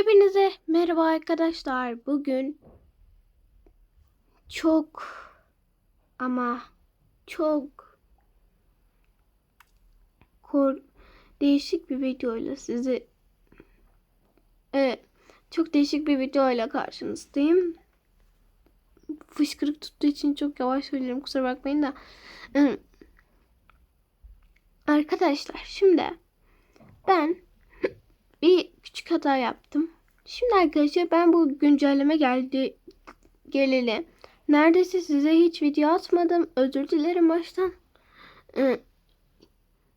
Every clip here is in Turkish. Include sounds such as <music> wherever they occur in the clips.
Hepinize merhaba arkadaşlar. Bugün çok ama çok kor değişik bir videoyla sizi evet, çok değişik bir videoyla karşınızdayım. Fışkırık tuttuğu için çok yavaş söylüyorum. Kusura bakmayın da. <clears throat> Arkadaşlar şimdi ben bir küçük hata yaptım. Şimdi arkadaşlar ben bu güncelleme geldi geleli. Neredeyse size hiç video atmadım. Özür dilerim baştan. Ee,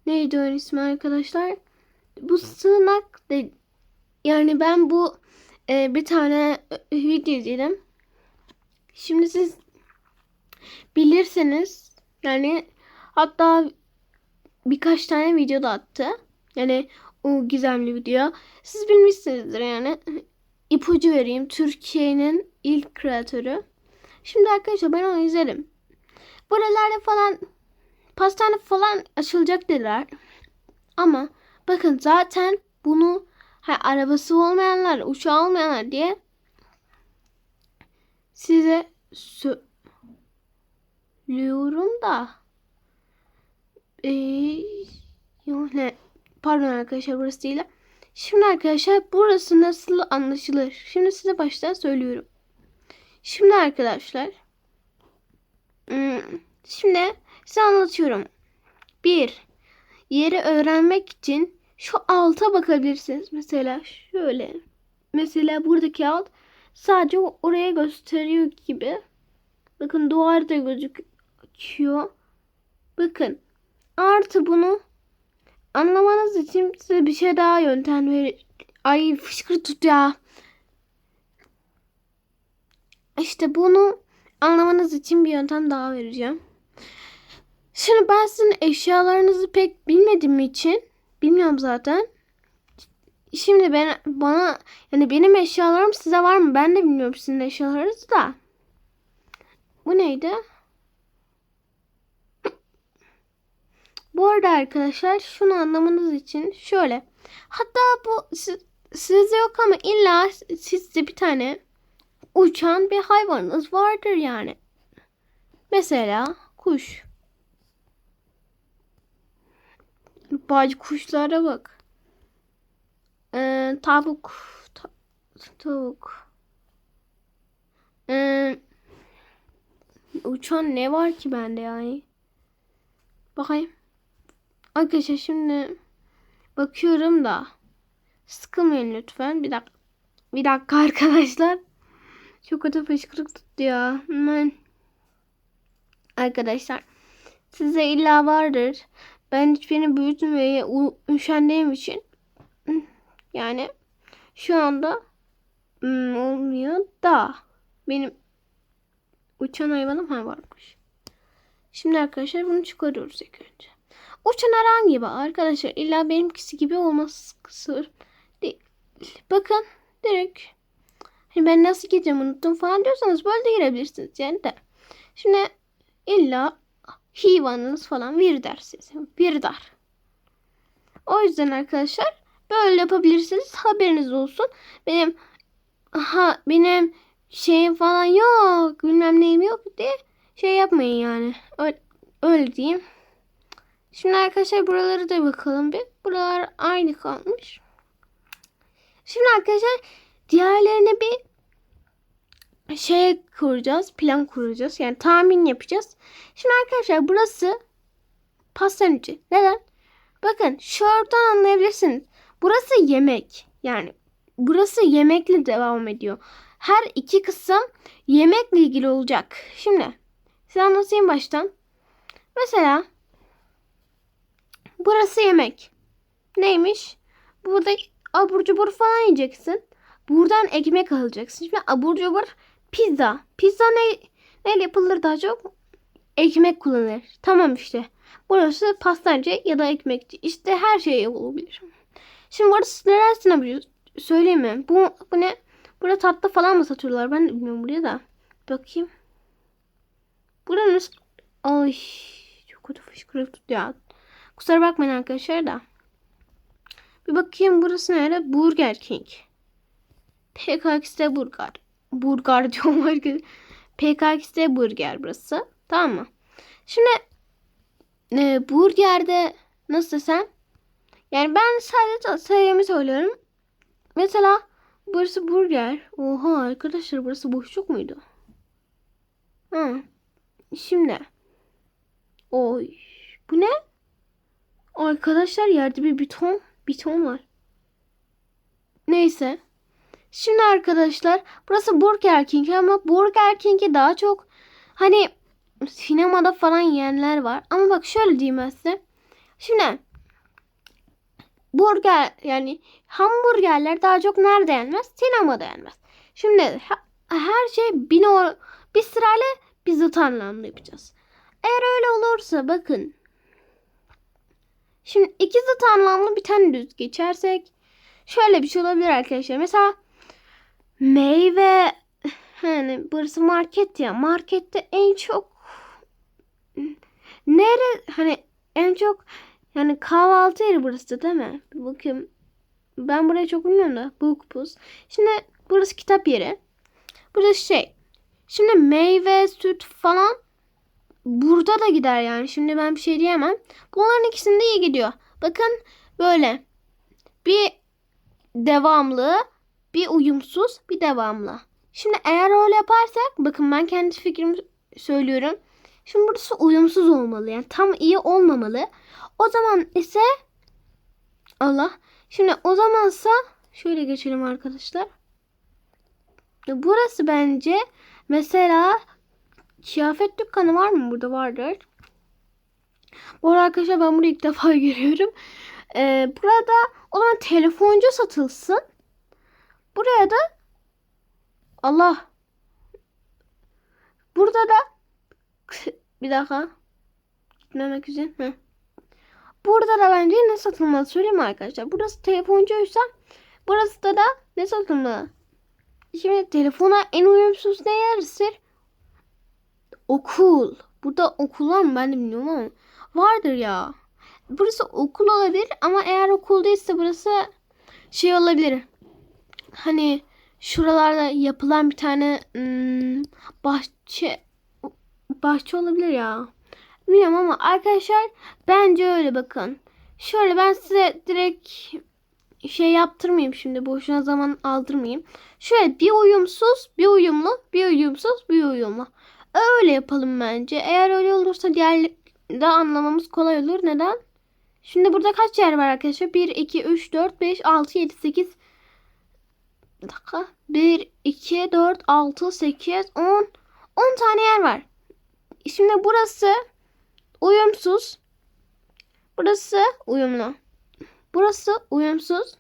neydi onun ismi arkadaşlar? Bu sığınak de, yani ben bu e, bir tane e, video izledim. Şimdi siz bilirseniz yani hatta birkaç tane video da attı. Yani o gizemli video. Siz bilmişsinizdir yani. İpucu vereyim. Türkiye'nin ilk kreatörü. Şimdi arkadaşlar ben onu izledim. Buralarda falan pastane falan açılacak dediler. Ama bakın zaten bunu ha, arabası olmayanlar, uçağı olmayanlar diye size söylüyorum da ee, yani Pardon arkadaşlar burası değil. Şimdi arkadaşlar burası nasıl anlaşılır? Şimdi size baştan söylüyorum. Şimdi arkadaşlar. Hmm, şimdi size anlatıyorum. Bir. Yeri öğrenmek için şu alta bakabilirsiniz. Mesela şöyle. Mesela buradaki alt sadece oraya gösteriyor gibi. Bakın duvarda gözüküyor. Bakın. Artı bunu anlamanız için size bir şey daha yöntem ver. Ay fışkır tut ya. İşte bunu anlamanız için bir yöntem daha vereceğim. Şimdi ben sizin eşyalarınızı pek bilmediğim için bilmiyorum zaten. Şimdi ben bana yani benim eşyalarım size var mı? Ben de bilmiyorum sizin eşyalarınız da. Bu neydi? Bu arada arkadaşlar şunu anlamanız için şöyle. Hatta bu siz, sizde yok ama illa sizde bir tane uçan bir hayvanınız vardır yani. Mesela kuş. Bazı kuşlara bak. Ee, tavuk. Ta tavuk. Ee, uçan ne var ki bende yani? Bakayım. Arkadaşlar şimdi bakıyorum da sıkılmayın lütfen. Bir dakika. Bir dakika arkadaşlar. Çok kötü fışkırık tuttu ya. Hemen. Arkadaşlar size illa vardır. Ben hiçbirini büyütüm ve üşendiğim için yani şu anda hmm, olmuyor da benim uçan hayvanım ha varmış. Şimdi arkadaşlar bunu çıkarıyoruz ilk önce. Uçan herhangi bir arkadaşlar illa benimkisi gibi olması değil. Bakın direkt hani ben nasıl gideceğim unuttum falan diyorsanız böyle de girebilirsiniz yani de. Şimdi illa hivanınız falan bir der. Bir dar. O yüzden arkadaşlar böyle yapabilirsiniz. Haberiniz olsun. Benim ha benim şeyim falan yok. Bilmem neyim yok diye şey yapmayın yani. Öyle, öyle diyeyim. Şimdi arkadaşlar buraları da bakalım bir. Buralar aynı kalmış. Şimdi arkadaşlar diğerlerine bir şey kuracağız. Plan kuracağız. Yani tahmin yapacağız. Şimdi arkadaşlar burası pastaneci. Neden? Bakın şuradan anlayabilirsiniz. Burası yemek. Yani burası yemekle devam ediyor. Her iki kısım yemekle ilgili olacak. Şimdi size anlatayım baştan. Mesela Burası yemek. Neymiş? Burada abur cubur falan yiyeceksin. Buradan ekmek alacaksın. Şimdi abur cubur pizza. Pizza ne ne yapılır daha çok? Ekmek kullanılır. Tamam işte. Burası pastacı ya da ekmekçi. İşte her şey olabilir. Şimdi burası neresine yapıyoruz? Söyleyeyim mi? Bu, bu ne? Burada tatlı falan mı satıyorlar? Ben de bilmiyorum buraya da. Bakayım. Burada nasıl? Ay çok kötü fışkırık tut ya. Kusura bakmayın arkadaşlar da. Bir bakayım burası nere? Burger King. PKX'de burger. Burger diyorum arkadaşlar. PKX'de burger burası. Tamam mı? Şimdi e, burgerde nasıl desem yani ben sadece sayımı söylüyorum. Mesela burası burger. Oha arkadaşlar burası boşluk muydu? Hı. Şimdi. Oy. Bu ne? Arkadaşlar yerde bir biton. Biton var. Neyse. Şimdi arkadaşlar burası Burger King ama Burger King'i daha çok hani sinemada falan yiyenler var. Ama bak şöyle diyeyim ben size. Şimdi burger yani hamburgerler daha çok nerede yenmez? Sinemada yenmez. Şimdi her şey bir, no- bir sırayla bir zıt anlamda yapacağız. Eğer öyle olursa bakın. Şimdi iki zıt anlamlı bir tane düz geçersek şöyle bir şey olabilir arkadaşlar. Mesela meyve hani burası market ya markette en çok nere hani en çok yani kahvaltı yeri burası değil mi? Bakayım. Ben burayı çok bilmiyorum da. Bookbus. Şimdi burası kitap yeri. Burası şey. Şimdi meyve, süt falan burada da gider yani. Şimdi ben bir şey diyemem. Bunların ikisinde iyi gidiyor. Bakın böyle bir devamlı, bir uyumsuz, bir devamlı. Şimdi eğer öyle yaparsak bakın ben kendi fikrimi söylüyorum. Şimdi burası uyumsuz olmalı. Yani tam iyi olmamalı. O zaman ise Allah. Şimdi o zamansa şöyle geçelim arkadaşlar. Burası bence mesela kıyafet dükkanı var mı? Burada vardır. Bu arada arkadaşlar ben bunu ilk defa <laughs> görüyorum. Ee, burada o zaman telefoncu satılsın. Buraya da Allah. Burada da bir dakika. Gitmemek üzere. Heh. Burada da bence ne satılmalı söyleyeyim arkadaşlar. Burası telefoncuysa burası da da ne satılmalı? Şimdi telefona en uyumsuz ne yerdir? Okul. Burada okul var mı ben de bilmiyorum ama vardır ya. Burası okul olabilir ama eğer okul değilse burası şey olabilir. Hani şuralarda yapılan bir tane hmm, bahçe bahçe olabilir ya. Bilmiyorum ama arkadaşlar bence öyle bakın. Şöyle ben size direkt şey yaptırmayayım şimdi boşuna zaman aldırmayayım. Şöyle bir uyumsuz, bir uyumlu, bir uyumsuz, bir uyumlu. Öyle yapalım bence. Eğer öyle olursa diğer de anlamamız kolay olur. Neden? Şimdi burada kaç yer var arkadaşlar? 1, 2, 3, 4, 5, 6, 7, 8. Bir dakika. 1, 2, 4, 6, 8, 10. 10 tane yer var. Şimdi burası uyumsuz. Burası uyumlu. Burası uyumsuz.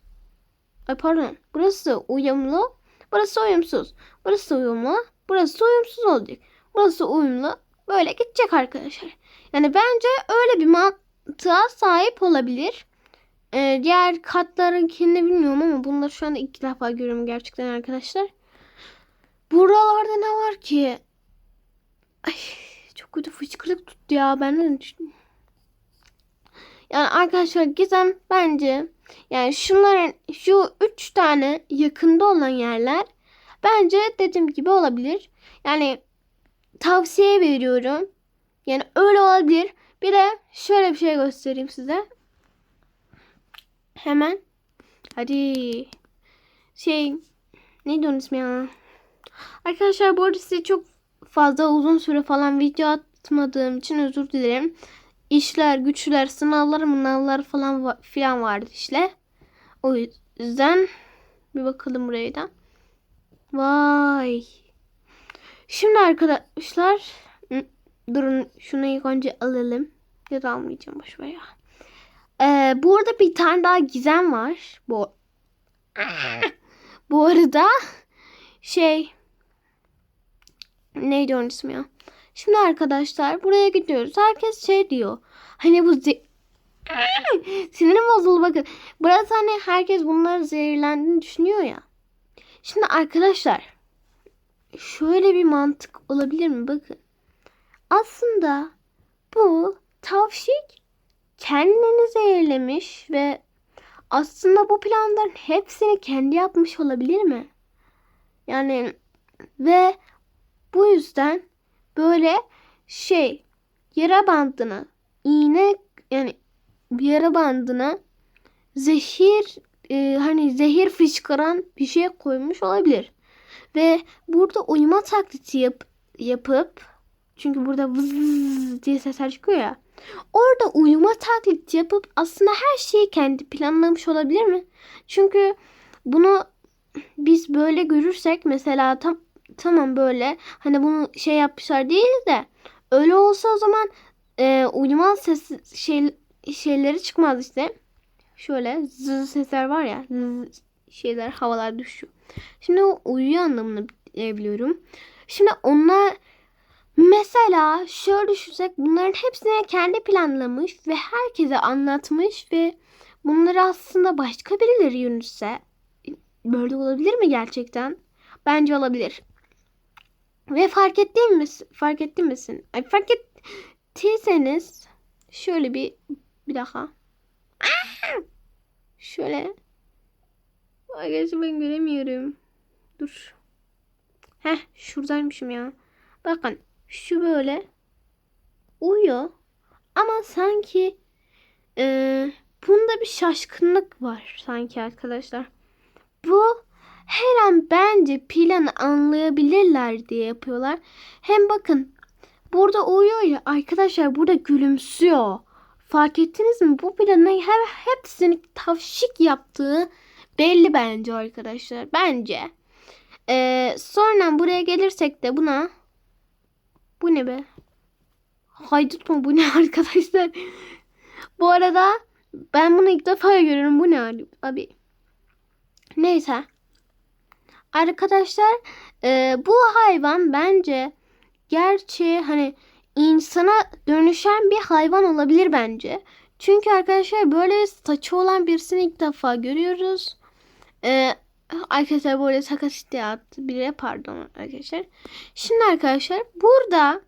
Ay pardon. Burası uyumlu. Burası uyumsuz. Burası uyumlu. Burası uyumsuz olacak. Burası uyumlu. Böyle gidecek arkadaşlar. Yani bence öyle bir mantığa sahip olabilir. Ee, diğer katlarınkini bilmiyorum ama bunları şu anda ilk defa görüyorum gerçekten arkadaşlar. Buralarda ne var ki? Ay, çok kötü fıçkırık tuttu ya. Ben de. Yani arkadaşlar Gizem bence yani şunların şu üç tane yakında olan yerler bence dediğim gibi olabilir. Yani tavsiye veriyorum. Yani öyle olabilir. Bir de şöyle bir şey göstereyim size. Hemen. Hadi. Şey. Neydi onun ismi ya? Arkadaşlar bu arada size çok fazla uzun süre falan video atmadığım için özür dilerim. İşler, güçler, sınavlar, mınavlar falan filan vardı işte. O yüzden bir bakalım buraya da. Vay. Şimdi arkadaşlar durun şunu ilk önce alalım. Ya da almayacağım boşver ya. Ee, burada bir tane daha gizem var. Bu <laughs> bu arada şey neydi onun ismi ya? Şimdi arkadaşlar buraya gidiyoruz. Herkes şey diyor. Hani bu <laughs> sinirim bozuldu bakın. Burası hani herkes bunları zehirlendiğini düşünüyor ya. Şimdi arkadaşlar şöyle bir mantık olabilir mi? Bakın. Aslında bu tavşik kendini zehirlemiş ve aslında bu planların hepsini kendi yapmış olabilir mi? Yani ve bu yüzden böyle şey yara bandına iğne yani yara bandına zehir e, hani zehir fışkıran bir şey koymuş olabilir. Ve burada uyuma taklidi yap, yapıp çünkü burada vız diye sesler çıkıyor ya. Orada uyuma taklidi yapıp aslında her şeyi kendi planlamış olabilir mi? Çünkü bunu biz böyle görürsek mesela tam tamam böyle hani bunu şey yapmışlar değil de öyle olsa o zaman e, uyuma ses şey, şeyleri çıkmaz işte. Şöyle zız sesler var ya zız şeyler havalar düşüyor. Şimdi o uyuyor anlamını biliyorum. Şimdi onlar mesela şöyle düşünsek bunların hepsini kendi planlamış ve herkese anlatmış ve bunları aslında başka birileri yürütse böyle olabilir mi gerçekten? Bence olabilir. Ve fark ettin mi? Fark ettin misin? Ay fark ettiyseniz şöyle bir bir daha. Şöyle. Arkadaşlar ben göremiyorum. Dur. Heh şuradaymışım ya. Bakın şu böyle uyuyor. Ama sanki e, bunda bir şaşkınlık var sanki arkadaşlar. Bu her an bence planı anlayabilirler diye yapıyorlar. Hem bakın burada uyuyor ya arkadaşlar burada gülümsüyor. Fark ettiniz mi? Bu planı her hepsini tavşik yaptığı belli bence arkadaşlar. Bence. Ee, sonra buraya gelirsek de buna bu ne be? Haydut mu bu ne <laughs> arkadaşlar? bu arada ben bunu ilk defa görüyorum. Bu ne abi? Neyse. Arkadaşlar e, bu hayvan bence gerçi hani insana dönüşen bir hayvan olabilir bence. Çünkü arkadaşlar böyle saçı olan birisini ilk defa görüyoruz. Ee, arkadaşlar böyle sakat diye attı. Biri pardon arkadaşlar. Şimdi arkadaşlar burada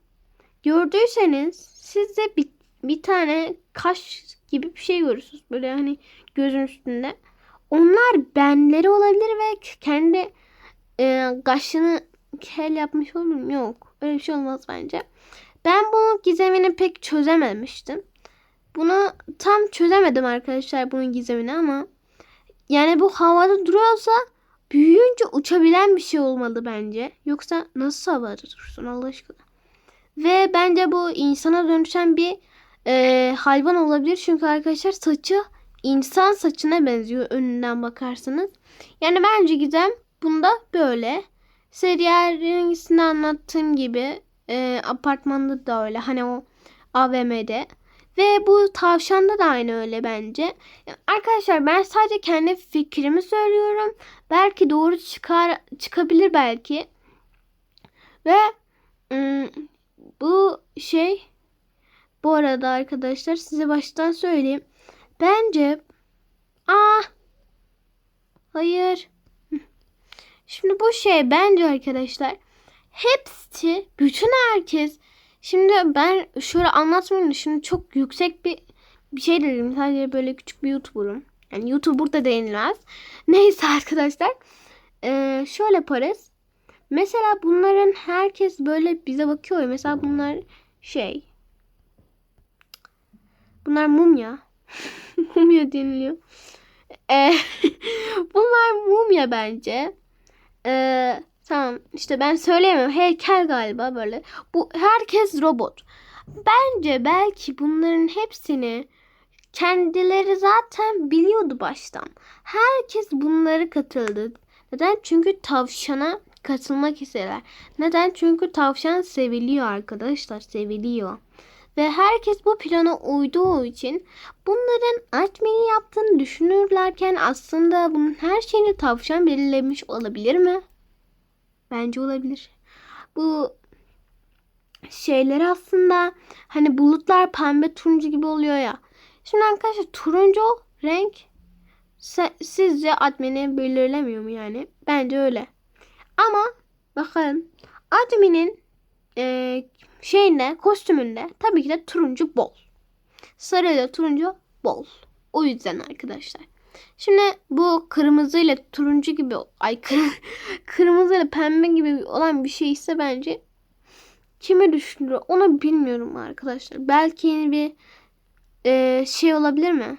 gördüyseniz sizde bir, bir tane kaş gibi bir şey görürsünüz. Böyle hani gözün üstünde. Onlar benleri olabilir ve kendi e, kaşını kel yapmış olur mu? Yok. Öyle bir şey olmaz bence. Ben bunun gizemini pek çözememiştim. Bunu tam çözemedim arkadaşlar bunun gizemini ama yani bu havada duruyorsa büyüyünce uçabilen bir şey olmalı bence. Yoksa nasıl havada dursun Allah aşkına. Ve bence bu insana dönüşen bir e, hayvan olabilir. Çünkü arkadaşlar saçı insan saçına benziyor önünden bakarsanız. Yani bence Gizem bunda böyle. Serial rengisinde anlattığım gibi e, apartmanda da öyle. Hani o AVM'de. Ve bu tavşanda da aynı öyle bence. Arkadaşlar ben sadece kendi fikrimi söylüyorum. Belki doğru çıkar çıkabilir belki. Ve bu şey bu arada arkadaşlar size baştan söyleyeyim. Bence aa hayır. Şimdi bu şey bence arkadaşlar hepsi bütün herkes Şimdi ben şöyle anlatmıyorum şimdi çok yüksek bir bir şey dedim. Sadece böyle küçük bir YouTuber'ım. Yani YouTuber da denilmez. <laughs> Neyse arkadaşlar. Ee, şöyle yaparız. Mesela bunların herkes böyle bize bakıyor. Mesela bunlar şey. Bunlar mumya. <laughs> mumya deniliyor. Ee, <laughs> bunlar mumya bence. Ee, Tamam işte ben söyleyemem. Heykel galiba böyle. Bu herkes robot. Bence belki bunların hepsini kendileri zaten biliyordu baştan. Herkes bunları katıldı. Neden? Çünkü tavşana katılmak isterler. Neden? Çünkü tavşan seviliyor arkadaşlar. Seviliyor. Ve herkes bu plana uyduğu için bunların Artmen'i yaptığını düşünürlerken aslında bunun her şeyini tavşan belirlemiş olabilir mi? Bence olabilir. Bu şeyler aslında hani bulutlar pembe turuncu gibi oluyor ya. Şimdi arkadaşlar turuncu renk sizce admini belirlemiyor mu yani? Bence öyle. Ama bakın adminin e, şeyinde kostümünde tabii ki de turuncu bol. Sarı da turuncu bol. O yüzden arkadaşlar. Şimdi bu kırmızı ile turuncu gibi ay kır, <laughs> kırmızı ile pembe gibi olan bir şey ise bence kime düşünür onu bilmiyorum arkadaşlar. Belki yeni bir e, şey olabilir mi?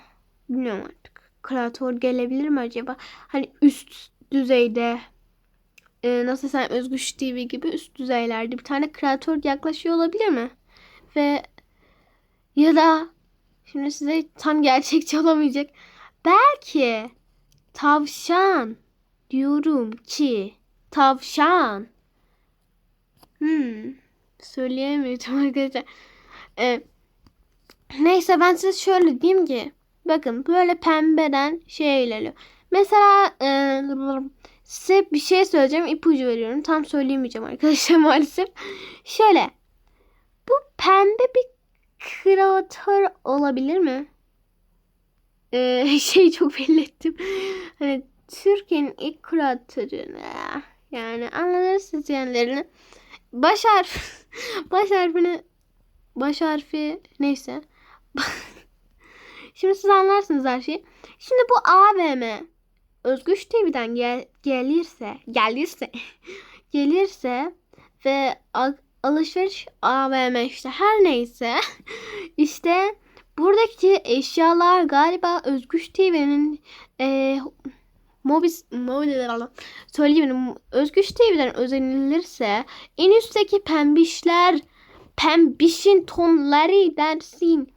Bilmiyorum artık. Kreatör gelebilir mi acaba? Hani üst düzeyde e, nasıl sen Özgüç TV gibi üst düzeylerde bir tane kreatör yaklaşıyor olabilir mi? Ve ya da şimdi size tam gerçekçi <laughs> olamayacak. Belki tavşan diyorum ki tavşan. Hmm, söyleyemiyorum <laughs> arkadaşlar. Ee, neyse ben size şöyle diyeyim ki bakın böyle pembeden şey ilerliyor. Mesela e, size bir şey söyleyeceğim ipucu veriyorum. Tam söyleyemeyeceğim arkadaşlar <laughs> maalesef. Şöyle bu pembe bir kreatör olabilir mi? Ee, <laughs> şey çok belli ettim. Hani Türkiye'nin ilk kreatörü yani anladınız yerlerini. Baş harf <laughs> baş harfini baş harfi neyse. <laughs> Şimdi siz anlarsınız her şeyi. Şimdi bu AVM Özgüç TV'den gel, gelirse gelirse gelirse ve al- alışveriş AVM işte her neyse işte buradaki eşyalar galiba Özgüç TV'nin e, Mobis, mobil, söyleyeyim Özgüç TV'den özenilirse en üstteki pembişler pembişin tonları dersin.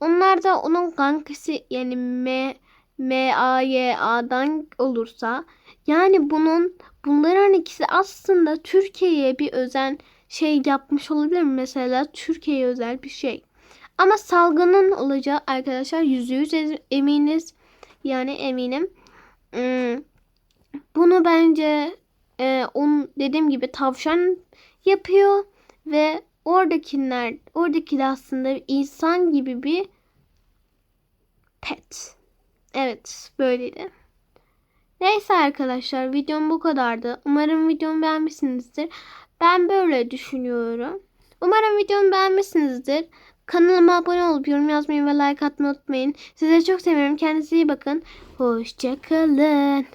Onlar da onun kankası yani M M A Y A'dan olursa yani bunun bunların ikisi aslında Türkiye'ye bir özen şey yapmış olabilir mi? Mesela Türkiye'ye özel bir şey. Ama salgının olacağı arkadaşlar yüzde yüz eminiz. Yani eminim. Hmm, Bunu bence e, on dediğim gibi tavşan yapıyor ve oradakiler oradaki de aslında insan gibi bir pet. Evet böyleydi. Neyse arkadaşlar videom bu kadardı. Umarım videomu beğenmişsinizdir. Ben böyle düşünüyorum. Umarım videomu beğenmişsinizdir. Kanalıma abone olup yorum yazmayı ve like atmayı unutmayın. Size çok seviyorum. Kendinize iyi bakın. Hoşçakalın.